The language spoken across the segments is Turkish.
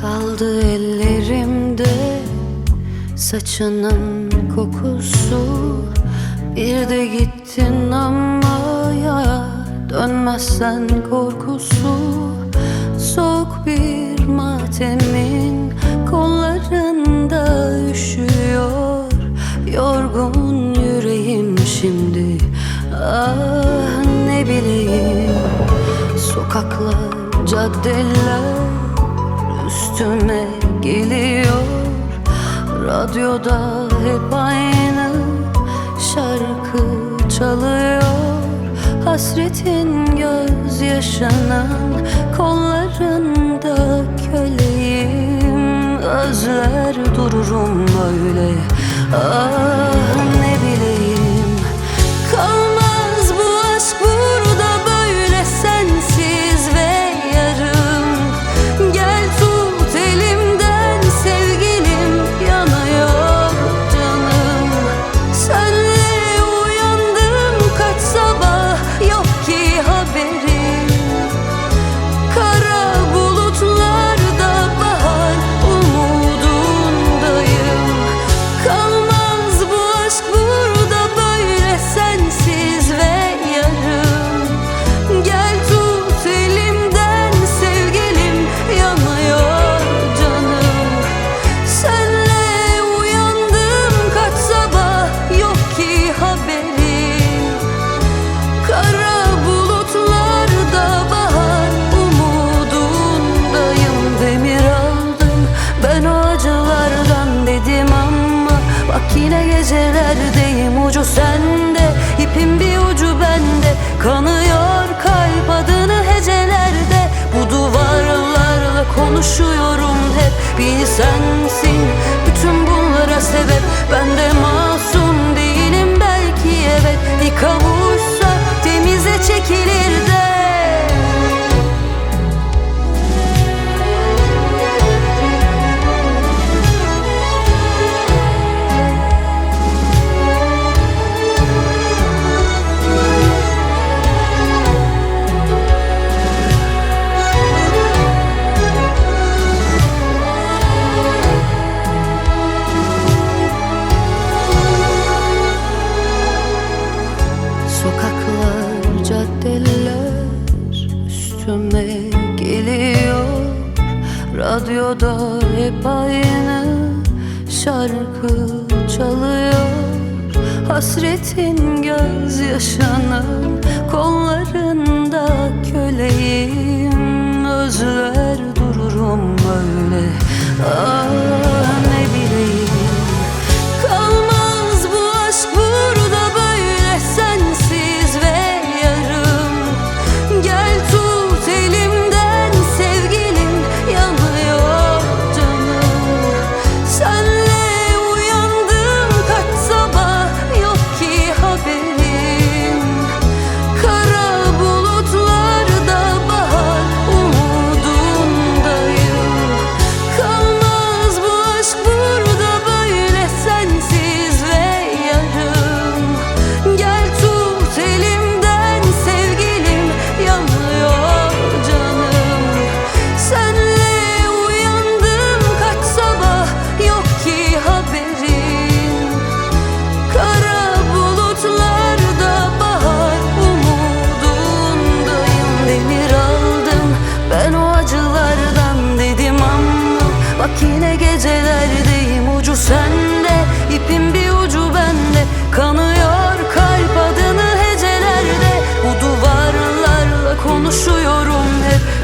Kaldı ellerimde saçının kokusu. Bir de gittin ama ya dönmezsen korkusu. Soğuk bir matemin Sokaklar, caddeler üstüme geliyor. Radyoda hep aynı şarkı çalıyor. Hasretin gözyaşının kollarında köleyim. Özler dururum böyle. Ah ne Yine gecelerdeyim ucu sende. İpin bir ucu bende. Kanıyor kalp adını hecelerde. Bu duvarlarla konuşuyorum hep. Biri sensin bütün bunlara sebep. Ben de masum değilim belki evet. Bir kavuşsun Radyoda da hep aynı şarkı çalıyor. Hasretin göz gözyaşını kollarında köleyim. Özler dururum böyle. Ah.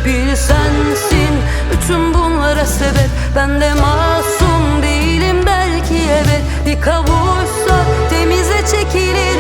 Bir sensin. Bütün bunlara sebep Ben de masum değilim. Belki evet Bir kavuşsa temize çekilir